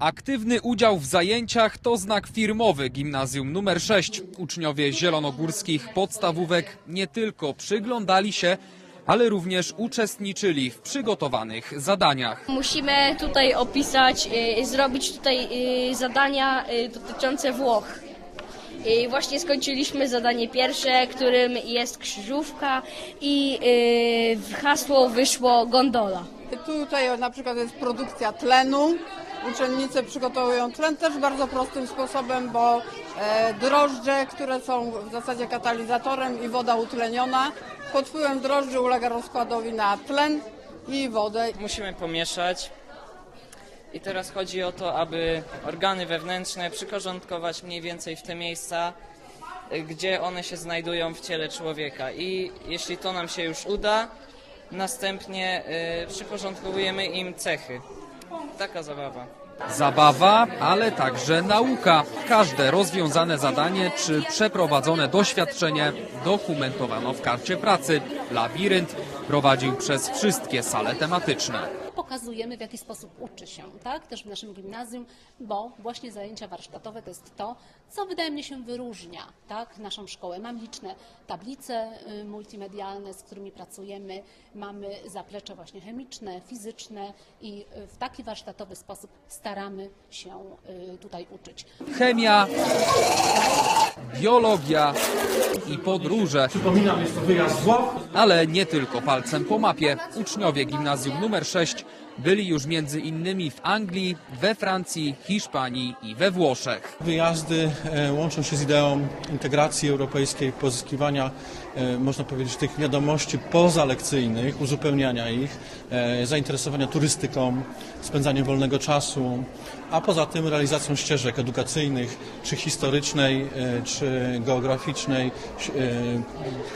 Aktywny udział w zajęciach to znak firmowy gimnazjum numer 6. Uczniowie zielonogórskich podstawówek nie tylko przyglądali się, ale również uczestniczyli w przygotowanych zadaniach. Musimy tutaj opisać, y, zrobić tutaj y, zadania y, dotyczące Włoch. I właśnie skończyliśmy zadanie pierwsze, którym jest krzyżówka i y, w hasło wyszło gondola. Tutaj na przykład jest produkcja tlenu. Uczennice przygotowują tlen też bardzo prostym sposobem, bo e, drożdże, które są w zasadzie katalizatorem i woda utleniona, pod wpływem drożdży ulega rozkładowi na tlen i wodę. Musimy pomieszać. I teraz chodzi o to, aby organy wewnętrzne przyporządkować mniej więcej w te miejsca, y, gdzie one się znajdują w ciele człowieka. I jeśli to nam się już uda, następnie y, przyporządkowujemy im cechy. Taka zabawa. Zabawa, ale także nauka. Każde rozwiązane zadanie czy przeprowadzone doświadczenie dokumentowano w karcie pracy. Labirynt prowadził przez wszystkie sale tematyczne. Pokazujemy, w jaki sposób uczy się, tak? Też w naszym gimnazjum, bo właśnie zajęcia warsztatowe to jest to, co wydaje mnie się wyróżnia, tak? Naszą szkołę. Mam liczne tablice y, multimedialne, z którymi pracujemy. Mamy zaplecze właśnie chemiczne, fizyczne i y, w taki warsztatowy sposób staramy się y, tutaj uczyć. Chemia, biologia i podróże. Przypominam, jest to wyjazd z Włoch. Ale nie tylko palcem po mapie. Uczniowie gimnazjum numer 6 byli już między innymi w Anglii, we Francji, Hiszpanii i we Włoszech. Wyjazdy e, łączą się z ideą integracji europejskiej, pozyskiwania, e, można powiedzieć, tych wiadomości pozalekcyjnych, uzupełniania ich, e, zainteresowania turystyką, spędzaniem wolnego czasu, a poza tym realizacją ścieżek edukacyjnych, czy historycznej, czy geograficznej,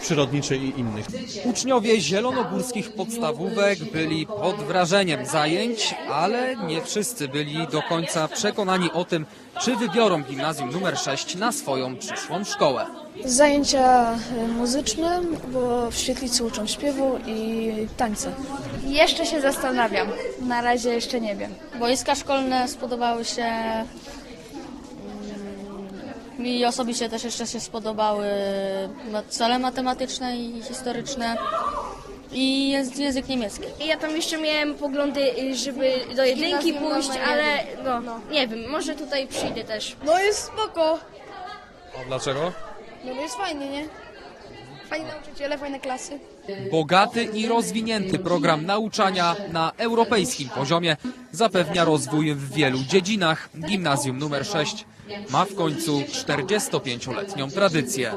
przyrodniczej i innych. Uczniowie zielonogórskich podstawówek byli pod wrażeniem zajęć, ale nie wszyscy byli do końca przekonani o tym, czy wybiorą gimnazjum numer 6 na swoją przyszłą szkołę. Zajęcia y, muzyczne, bo w świetlicy uczą śpiewu i tańca. Jeszcze się zastanawiam. Na razie jeszcze nie wiem. Wojska szkolne spodobały się. mm, Mi osobiście też jeszcze się spodobały cele matematyczne i historyczne i jest język niemiecki. Ja tam jeszcze miałem poglądy, y, żeby do jedynki pójść, ale no, nie wiem, może tutaj przyjdę też. No jest spoko. A dlaczego? No jest fajnie, nie? Fajni nauczyciele, fajne klasy. Bogaty i rozwinięty program nauczania na europejskim poziomie zapewnia rozwój w wielu dziedzinach. Gimnazjum numer 6 ma w końcu 45-letnią tradycję.